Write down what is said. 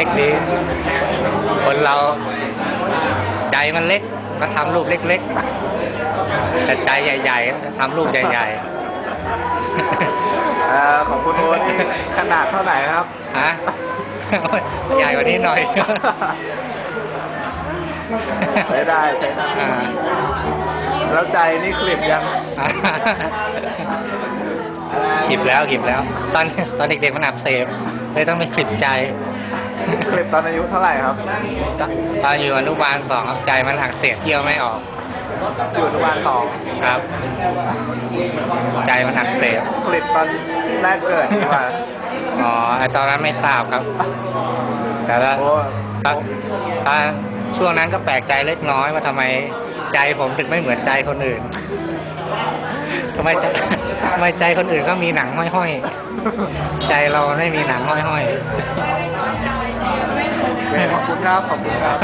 ล็กๆดี คนเราใจมันเล็ก ก็ทำลูกเล็กๆแต่ใจใหญ่ๆก็ทำลูกใหญ่เอ่อของคุณโอ๊ตนี่ขนาดเท่าไหร่ครับๆฮะใหญ่กว่านี้หน่อยใช้ได้ใช้ได้อ่าแล้วใจนี่คลิปยังขีบแล้วขีบแล้ว ตอนตอนเด็กๆมันอักเสบเลยต้องไปขีดใจ คลิปตอนอายุเท่าไหร่ครับตอนตอนอยู่อนุบาลสองครับใจมันอักเสบเที่ยวไม่ออก อยู่อนุบาลสองครับ ใจมันอักเสบคลิปตอนแรกเกิดนี่ว่าอ๋อไอ้ตอนนั้นไม่ทราบครับ แต่ละโอ้ตอนตอนช่วงนั้นก็แปลกใจเล็กน้อยว่าทำไมใจผมถึงไม่เหมือนใจคนอื่นทำไมใจทำไมใจคนอื่นก็มีหนังห้อยๆ ใจเราไม่มีหนังห้อยๆขอบ คุณครับ ขอบคุณครับ